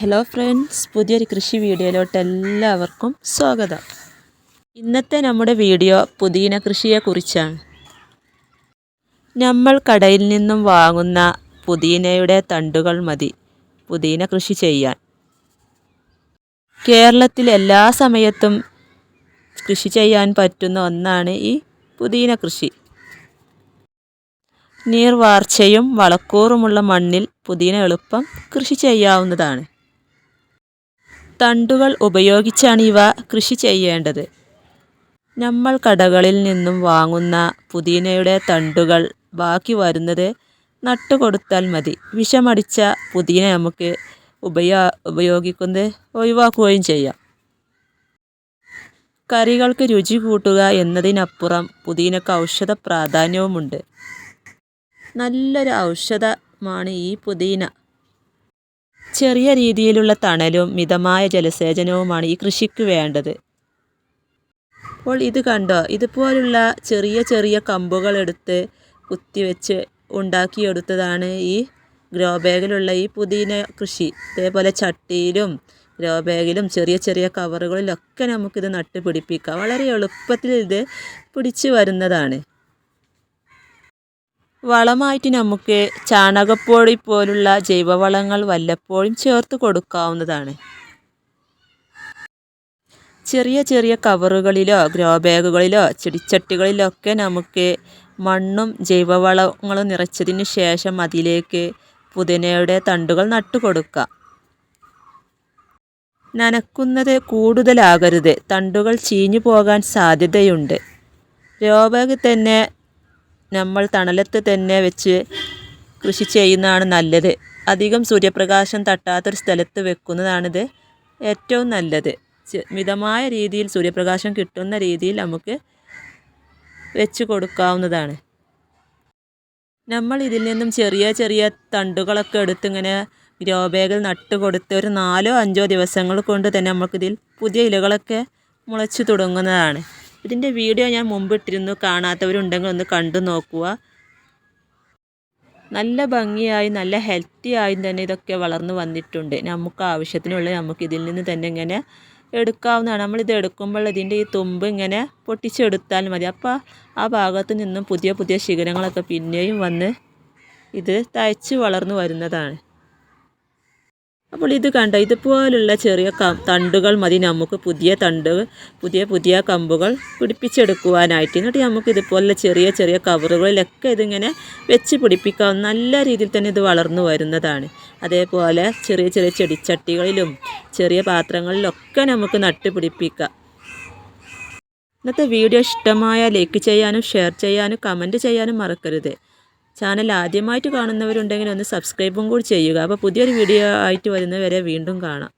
Hello friends പുതിയൊരു കൃഷി വീഡിയോയിലോട്ട് എല്ലാവർക്കും സ്വാഗതം. ഇന്നത്തെ നമ്മുടെ വീഡിയോ പുതിന കൃഷിയെക്കുറിച്ചാണ് നമ്മൾ കടയിൽ നിന്നും വാങ്ങുന്ന പുതിനയുടെ തണ്ടുകൾ മതി. പുതിന കൃഷി ചെയ്യാൻ. കേരളത്തിൽ എല്ലാ സമയത്തും കൃഷി ചെയ്യാൻ പറ്റുന്ന ഒന്നാണ് ഈ പുതിന കൃഷി. നീർവാർച്ചയും വളക്കൂറുമുള്ള മണ്ണിൽ പുതിന എളുപ്പം കൃഷി ചെയ്യാവുന്നതാണ്. തണ്ടുകൾ ഉപയോഗിച്ചാണ് ഇവ കൃഷി ചെയ്യേണ്ടത്. നമ്മൾ കടകളിൽ നിന്നും വാങ്ങുന്ന പുതിനയുടെ തണ്ടുകൾ ബാക്കി വരുന്നത് നട്ടുകൊടുത്താൽ മതി. വിഷമടിച്ച പുതിന നമുക്ക് ഉപയോ ഉപയോഗിക്കുന്നത് ഒഴിവാക്കുകയും ചെയ്യാം. കറികൾക്ക് രുചി കൂട്ടുക എന്നതിനപ്പുറം പുതിനക്ക് ഔഷധ പ്രാധാന്യവുമുണ്ട്. നല്ലൊരു ഔഷധമാണ് ഈ പുതിന. ചെറിയ രീതിയിലുള്ള തണലും മിതമായ ജലസേചനവുമാണ് ഈ കൃഷിക്ക് വേണ്ടത്. അപ്പോൾ ഇത് കണ്ടോ? ഇതുപോലുള്ള ചെറിയ ചെറിയ കമ്പുകൾ എടുത്ത് കുത്തിവെച്ച് ഉണ്ടാക്കിയെടുത്തതാണ് ഈ ഗ്രോ ബാഗിലുള്ള ഈ പുതിന കൃഷി. ഇതേപോലെ ചട്ടിയിലും ഗ്രോ ബാഗിലും ചെറിയ ചെറിയ കവറുകളിലൊക്കെ നമുക്കിത് നട്ട് പിടിപ്പിക്കാം വളരെ എളുപ്പത്തിൽ ഇത് പിടിച്ചു വരുന്നതാണ്. വളമായിട്ട് നമുക്ക് ചാണകപ്പൊടി പോലുള്ള ജൈവവളങ്ങൾ വല്ലപ്പോഴും ചേർത്ത് കൊടുക്കാവുന്നതാണ്. ചെറിയ ചെറിയ കവറുകളിലോ ഗ്രോ ബാഗുകളിലോ ചെടിച്ചട്ടികളിലോ ഒക്കെ നമുക്ക് മണ്ണും ജൈവവളങ്ങളും നിറച്ചതിന് ശേഷം അതിലേക്ക് പുതിനയുടെ തണ്ടുകൾ നട്ടുകൊടുക്കാം നനക്കുന്നത് കൂടുതലാകരുത്. തണ്ടുകൾ ചീഞ്ഞു പോകാൻ സാധ്യതയുണ്ട്. രോബാഗ് തന്നെ നമ്മൾ തണലത്ത് തന്നെ വെച്ച് കൃഷി ചെയ്യുന്നതാണ് നല്ലത്. അധികം സൂര്യപ്രകാശം തട്ടാത്തൊരു സ്ഥലത്ത് വെക്കുന്നതാണിത് ഏറ്റവും നല്ലത്. മിതമായ രീതിയിൽ സൂര്യപ്രകാശം കിട്ടുന്ന രീതിയിൽ നമുക്ക് വെച്ച് കൊടുക്കാവുന്നതാണ്. നമ്മൾ ഇതിൽ നിന്നും ചെറിയ ചെറിയ തണ്ടുകളൊക്കെ എടുത്ത് ഇങ്ങനെ ഗ്രോ ബാഗിൽ നട്ട് കൊടുത്ത് ഒരു നാലോ അഞ്ചോ ദിവസങ്ങൾ കൊണ്ട് തന്നെ നമുക്കിതിൽ പുതിയ ഇലകളൊക്കെ മുളച്ചു തുടങ്ങുന്നതാണ്. ഇതിന്റെ വീഡിയോ ഞാൻ മുമ്പിട്ടിരുന്നു കാണാത്തവരുണ്ടെങ്കിൽ ഒന്ന് കണ്ടു നോക്കുക. നല്ല ഭംഗിയായി നല്ല ഹെൽത്തി ആയും തന്നെ ഇതൊക്കെ വളർന്നു വന്നിട്ടുണ്ട്. നമുക്ക് ആവശ്യത്തിനുള്ള നമുക്ക് ഇതിൽ നിന്ന് തന്നെ ഇങ്ങനെ എടുക്കാവുന്നതാണ്. നമ്മളിത് എടുക്കുമ്പോൾ ഇതിന്റെ ഈ തുമ്പ് ഇങ്ങനെ പൊട്ടിച്ചെടുത്താൽ മതി. അപ്പോൾ ആ ഭാഗത്ത് നിന്നും പുതിയ പുതിയ ശിഖരങ്ങളൊക്കെ പിന്നെയും വന്ന് ഇത് തയ്ച്ച് വളർന്നു വരുന്നതാണ്. അപ്പോൾ ഇത് കണ്ട? ഇതുപോലുള്ള ചെറിയ തണ്ടുകൾ മതി. നമുക്ക് പുതിയ തണ്ട് പുതിയ പുതിയ കമ്പുകൾ പിടിപ്പിച്ചെടുക്കുവാനായിട്ട്. എന്നിട്ട് നമുക്ക് ഇതുപോലുള്ള ചെറിയ ചെറിയ കവറുകളിലൊക്കെ ഇതിങ്ങനെ വെച്ച് പിടിപ്പിക്കാം. നല്ല രീതിയിൽ തന്നെ ഇത് വളർന്നു വരുന്നതാണ്. അതേപോലെ ചെറിയ ചെറിയ ചെടിച്ചട്ടികളിലും ചെറിയ പാത്രങ്ങളിലൊക്കെ നമുക്ക് നട്ട് പിടിപ്പിക്കാം. ഇന്നത്തെ വീഡിയോ ഇഷ്ടമായ ലൈക്ക് ചെയ്യാനും ഷെയർ ചെയ്യാനും കമന്റ് ചെയ്യാനും മറക്കരുത്. ചാനൽ ആദ്യമായിട്ട് കാണുന്നവരുണ്ടെങ്കിൽ ഒന്ന് സബ്സ്ക്രൈബും കൂടി ചെയ്യുക. അപ്പോൾ പുതിയൊരു വീഡിയോ ആയിട്ട് വരുന്നവരെ വീണ്ടും കാണാം.